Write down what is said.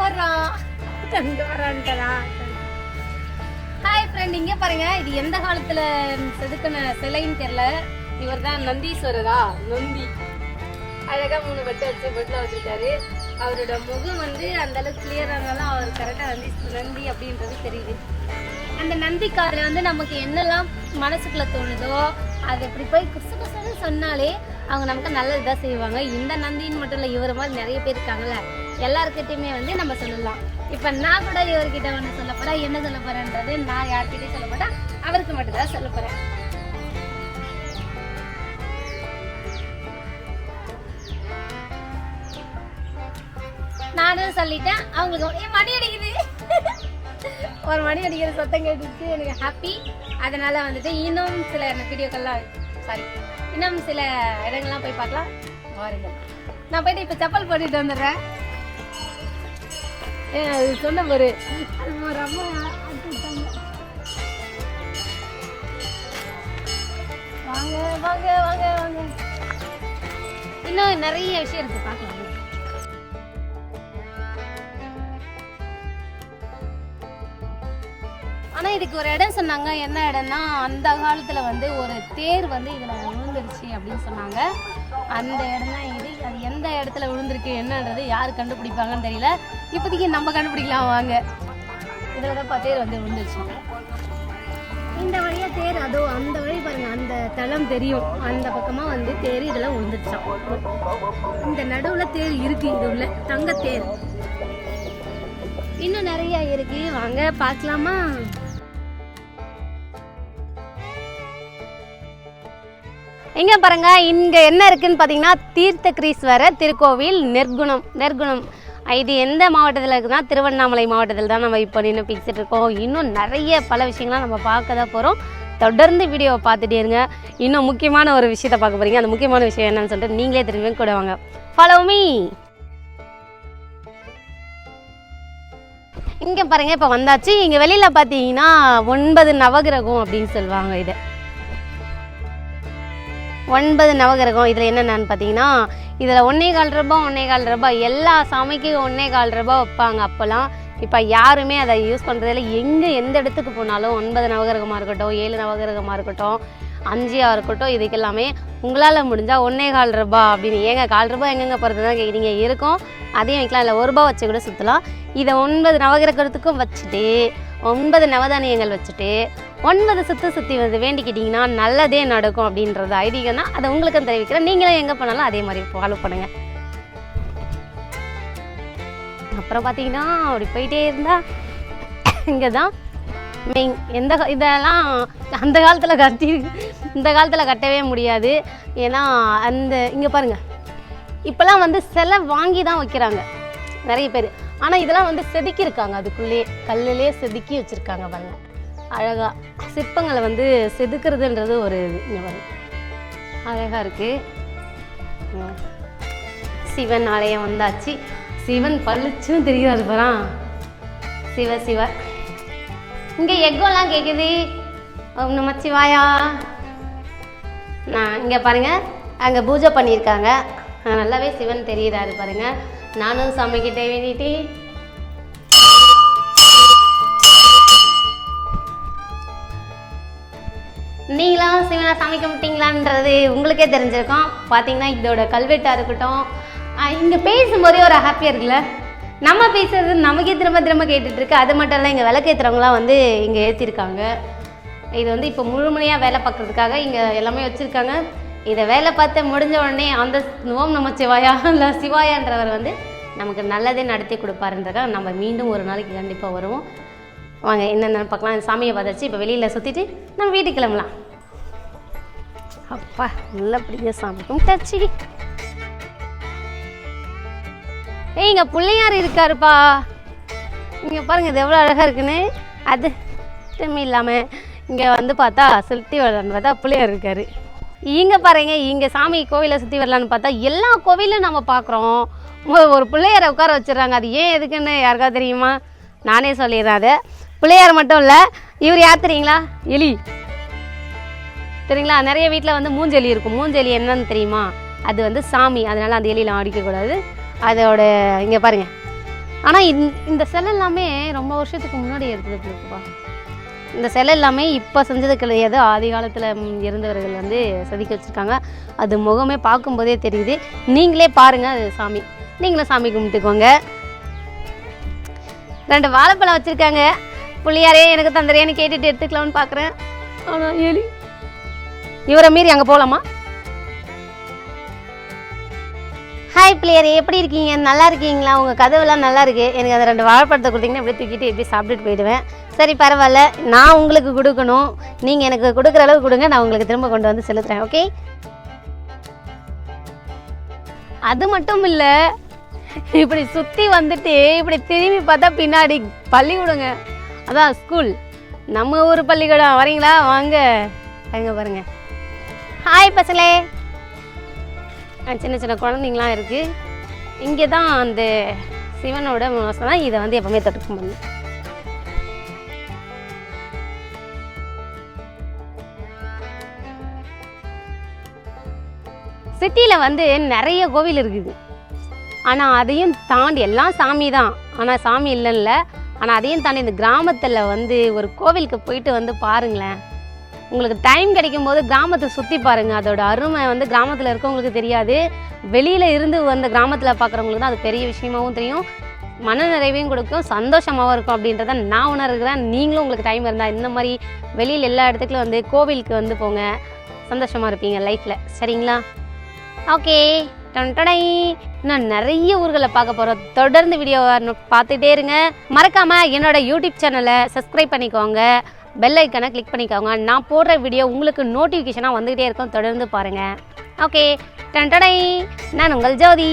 போடுறான் இங்க வரான்ட்டதா hi friend இங்கே பாருங்க. இது எந்த காலத்துல செதுக்கின சிலைன்னு தெரியல. இவர் தான் நந்தீஸ்வரரா? நந்தி. அழகா மூணு பெட்டு வச்சு பெட்ல வச்சிருக்காரு. அவரோட முகம் வந்து அந்த அளவுக்கு கிளியரா இருந்தாலும் அவர் கரெக்டா நந்தி நந்தி அப்படின்றது தெரியுது. அந்த நந்தி காதுல வந்து நமக்கு என்னெல்லாம் மனசுக்குள்ள தோணுதோ அது இப்படி போய் குசு குசுன்னு சொன்னாலே அவங்க நமக்கு நல்லதுதான் செய்வாங்க. இந்த நந்தின்னு மட்டும் இல்லை இவர் மாதிரி நிறைய பேர் இருக்காங்கல்ல. எல்லாருக்கிட்டையுமே வந்து நம்ம சொல்லலாம். இப்போ நான் கூட இவர்கிட்ட ஒன்று சொல்ல போறேன். என்ன சொல்ல போறேன்றது நான் யார்கிட்டயும் சொல்ல மாட்டேன் அவருக்கு மட்டும் தான் சொல்ல போறேன். நானும் சொல்லிட்டேன். அவங்களுக்கு ஏன் மணி அடிக்குது. ஒரு மணி அடிக்கிற சத்தம் கேட்டுச்சு எனக்கு ஹாப்பி அதனால வந்துட்டு இன்னும் சில வீடியோக்கள்லாம் சாரி இன்னும் சில இடங்கள்லாம் போய் பார்க்கலாம். வாருங்கள் நான் போயிட்டு இப்போ செப்பல் போட்டுட்டு வந்துடுறேன். அது சொன்ன ஒரு ஒரு அம்மா வாங்க வாங்க வாங்க வாங்க. இன்னும் நிறைய விஷயம் இருக்கு பார்க்கலாம். ஆனா இதுக்கு ஒரு இடம் சொன்னாங்க. என்ன இடம்னா அந்த காலத்துல வந்து ஒரு தேர் வந்து இதுல விழுந்துருச்சு அப்படின்னு சொன்னாங்க. அந்த இடம் தான் அது எந்த இடத்துல விழுந்திருக்கு என்னன்றது யார் கண்டுபிடிப்பாங்கன்னு தெரியல. இப்போதைக்கு நம்ம கண்டுபிடிக்கலாம் வாங்க. இதில் தான் தேர் வந்து விழுந்துருச்சு. இந்த வழியாக தேர் அதோ அந்த வழி பாருங்க அந்த தளம் தெரியும். அந்த பக்கமாக வந்து தேர் இதெல்லாம் விழுந்துருச்சான் இந்த நடுவில் தேர் இருக்கு இது உள்ள தங்க தேர். இன்னும் நிறைய இருக்கு. வாங்க பார்க்கலாமா? இங்கே பாருங்கள் இங்கே என்ன இருக்குதுன்னு பார்த்தீங்கன்னா தீர்த்த கிரீஸ்வர திருக்கோவில் நெற்குணம் நெற்குணம் இது எந்த மாவட்டத்தில் இருக்குன்னா திருவண்ணாமலை மாவட்டத்தில் தான் நம்ம இப்போ நின்று பேசிட்டு இருக்கோம். இன்னும் நிறைய பல விஷயங்கள்லாம் நம்ம பார்க்க தான் போகிறோம் தொடர்ந்து வீடியோவை பார்த்துட்டே இருங்க. இன்னும் முக்கியமான ஒரு விஷயத்தை பார்க்க போகிறீங்க அந்த முக்கியமான விஷயம் என்னன்னு சொல்லிட்டு நீங்களே திரும்பி கூட வாங்க. ஃபாலோ மீ இங்கே பாருங்கள் இப்போ வந்தாச்சு. இங்கே வெளியில் பார்த்தீங்கன்னா ஒன்பது நவகிரகம் அப்படின்னு சொல்லுவாங்க இதை. ஒன்பது நவகிரகம். இதில் என்னென்னு பார்த்தீங்கன்னா இதில் ஒன்றே கால் ரூபாய் ஒன்றே கால் ரூபாய் எல்லா சாமிக்கும் ஒன்றே கால் ரூபாய் வைப்பாங்க அப்போல்லாம். இப்போ யாருமே அதை யூஸ் பண்ணுறதில்ல எங்கே எந்த இடத்துக்கு போனாலும் ஒன்பது நவகிரகமாக இருக்கட்டும் ஏழு நவகிரகமாக இருக்கட்டும் அஞ்சியாக இருக்கட்டும் இதுக்கு எல்லாமே உங்களால் முடிஞ்சால் ஒன்றே கால் ரூபா அப்படின்னு. ஏங்க கால் ரூபாய் எங்கெங்கே போகிறது தான் கேட்குறீங்க இருக்கும். அதையும் வைக்கலாம். இல்லை ஒரு ரூபா வச்சு கூட சுற்றலாம் இதை ஒன்பது நவகிரகத்துக்கும் வச்சுட்டு ஒன்பது நவதானியங்கள் வச்சுட்டு ஒன்பது சுத்து சுற்றி வந்து வேண்டிக்கிட்டிங்கன்னா நல்லதே நடக்கும் அப்படின்றது ஐதீகம் தான். அதை உங்களுக்கும் தெரிவிக்கிறேன். நீங்களும் எங்கே போனாலும் அதே மாதிரி ஃபாலோ பண்ணுங்கள் அப்புறம் பார்த்தீங்கன்னா அப்படி போயிட்டே இருந்தா இங்கே தான் மெயின் எந்த இதெல்லாம் அந்த காலத்தில் கட்டி இந்த காலத்தில் கட்டவே முடியாது. ஏன்னா அந்த இங்கே பாருங்க. இப்போல்லாம் வந்து சிலை வாங்கி தான் வைக்கிறாங்க. நிறைய பேர். ஆனால் இதெல்லாம் வந்து செதுக்கியிருக்காங்க. அதுக்குள்ளேயே கல்லுலேயே செதுக்கி வச்சுருக்காங்க பாருங்க. அழகாக சிற்பங்களை வந்து செதுக்கிறதுன்றது ஒரு இது அழகாக இருக்குது சிவன் ஆலயம் வந்தாச்சு. சிவன் பளிச்சுன்னு தெரியாது பாரா. சிவ சிவ. இங்கே எக்கோலாம் கேட்குது நம்ம சிவாயா. நான் இங்கே பாருங்க. அங்கே பூஜை பண்ணியிருக்காங்க. நல்லாவே சிவன் தெரியுறாரு பாருங்கள் நானும் சாமிக்கிட்ட வேண்டிட்டு. நீங்களாம் சிவனை சாமி கும்பிட்டீங்களான்றது உங்களுக்கே தெரிஞ்சிருக்கும். பார்த்தீங்கன்னா இதோட கல்வெட்டாக இருக்கட்டும். இங்கே பேசும்போதே ஒரு ஹாப்பியாக இருக்குல்ல? நம்ம பேசுறது நமக்கே திரும்ப திரும்ப கேட்டுட்ருக்கு. அது மட்டும் இல்லை இங்கே விளக்கேற்றுறவங்களாம் வந்து இங்கே ஏற்றிருக்காங்க இது வந்து இப்போ முழுமையாக வேலை பார்க்குறதுக்காக இங்கே எல்லாமே வச்சுருக்காங்க. இதை வேலை பார்த்து முடிஞ்ச உடனே அந்த ஓம் நம்ம சிவாயா இல்லை சிவாயான்றவர் வந்து நமக்கு நல்லதே நடத்தி கொடுப்பாருன்றக்காக நம்ம மீண்டும் ஒரு நாளைக்கு கண்டிப்பாக வருவோம். வாங்க என்னென்ன பார்க்கலாம். இந்த சாமியை பார்த்தாச்சு. இப்போ வெளியில் சுற்றிட்டு நம்ம வீட்டுக்கு கிளம்பலாம். அப்பா நல்லபடியாக சாமி. கும்பிட்டாச்சு. ஏய் இங்கே பிள்ளையார் இருக்காருப்பா. இங்கே பாருங்க இது எவ்வளோ அழகாக இருக்குன்னு. அது இல்லாமல் இங்கே வந்து பார்த்தா செலுத்தி வளர்ந்து பார்த்தா பிள்ளையார் இருக்காரு. இங்கே பாருங்க இங்கே சாமி கோவிலை சுற்றி வரலான்னு பார்த்தா எல்லா கோவிலும் நம்ம பார்க்குறோம். ஒரு பிள்ளையாரை உட்கார வச்சிடுறாங்க. அது ஏன் எதுக்குன்னு யாருக்காவது தெரியுமா? நானே சொல்லிடுறேன் அதை. பிள்ளையார் மட்டும் இல்லை இவர் யார் தெரியுங்களா? எலி. சரிங்களா நிறைய வீட்டில் வந்து மூஞ்செலி இருக்கும். மூஞ்செலி என்னன்னு தெரியுமா? அது வந்து சாமி. அதனால அந்த எலியில் அடிக்கக்கூடாது அதோட இங்கே பாருங்க. ஆனால் இந்த செல் எல்லாமே ரொம்ப வருஷத்துக்கு முன்னாடி எடுத்துருக்குப்பா இந்த சிலை எல்லாமே இப்போ செஞ்சது கிடையாது. ஆதி காலத்தில் இருந்தவர்கள் வந்து செதுக்கி வச்சுருக்காங்க. அது முகமே பார்க்கும்போதே தெரியுது. நீங்களே பாருங்கள் அது சாமி. நீங்களும் சாமி கும்பிட்டுக்கோங்க. ரெண்டு வாழைப்பழம் வச்சுருக்காங்க. புள்ளியாரே எனக்கு தந்தரையான்னு கேட்டுட்டு எடுத்துக்கலாம்னு பார்க்குறேன் ஆனால் எலி. இவரை மீறி அங்கே போகலாமா ஹாய் பிள்ளையர் எப்படி இருக்கீங்க? நல்லா இருக்கீங்களா? உங்கள் கதவுலாம் நல்லா இருக்கு. எனக்கு அந்த ரெண்டு வாழைப்பழத்தை கொடுத்தீங்கன்னா அப்படியே தூக்கிட்டு எப்படி சாப்பிட்டுட்டு போயிடுவேன். சரி பரவாயில்ல. நான் உங்களுக்கு கொடுக்கணும். நீங்கள் எனக்கு கொடுக்குற அளவு கொடுங்க. நான் உங்களுக்கு திரும்ப கொண்டு வந்து செலுத்துறேன் ஓகே? அது மட்டும் இல்லை இப்படி சுற்றி வந்துட்டு இப்படி திரும்பி பார்த்தா பின்னாடி பள்ளிக்கூடங்க. அதான் ஸ்கூல் நம்ம ஊர் பள்ளிக்கூடம். வரீங்களா? வாங்க. வாங்க பாருங்க. ஹாய் பசங்களே. சின்ன சின்ன குழந்தைங்களாம் இருக்குது இங்கே தான் அந்த சிவனோட மாதம் தான். இதை வந்து எப்போவுமே தொட்டுக்கும் பண்ணு சிட்டியில் வந்து நிறைய கோவில் இருக்குது. ஆனால் அதையும் தாண்டி எல்லாம் சாமி தான். ஆனால் சாமி இல்லைல்ல ஆனால் அதையும் தாண்டி இந்த கிராமத்தில் வந்து ஒரு கோவிலுக்கு போயிட்டு வந்து பாருங்களேன். உங்களுக்கு டைம் கிடைக்கும் போது கிராமத்தை சுற்றி பாருங்கள் அதோட அருமை வந்து கிராமத்தில் இருக்கவங்களுக்கு தெரியாது. வெளியில் இருந்து வந்த கிராமத்தில் பார்க்குறவங்களுக்கு தான் அது பெரிய விஷயமாகவும் தெரியும். மன நிறைவையும் கொடுக்கும். சந்தோஷமாகவும் இருக்கும் அப்படின்றத நான் உணர்கிறேன். நீங்களும் உங்களுக்கு டைம் இருந்தால் இந்த மாதிரி வெளியில் எல்லா இடத்துக்கும் வந்து கோவிலுக்கு வந்து போங்க. சந்தோஷமாக இருப்பீங்க லைஃப்பில் சரிங்களா? ஓகே. டொண்டடை நான் நிறைய ஊர்களை பார்க்க போகிறோம் தொடர்ந்து வீடியோவை பார்த்துட்டே இருங்க. மறக்காமல் என்னோட யூடியூப் சேனலை சப்ஸ்கிரைப் பண்ணிக்கோங்க. பெல் ஐக்கனை கிளிக் பண்ணிக்கோங்க. நான் போடுற வீடியோ உங்களுக்கு நோட்டிஃபிகேஷனாக வந்துக்கிட்டே இருக்கும். தொடர்ந்து பாருங்கள் ஓகே. டொண்டடை நான் உங்கள் ஜோதி.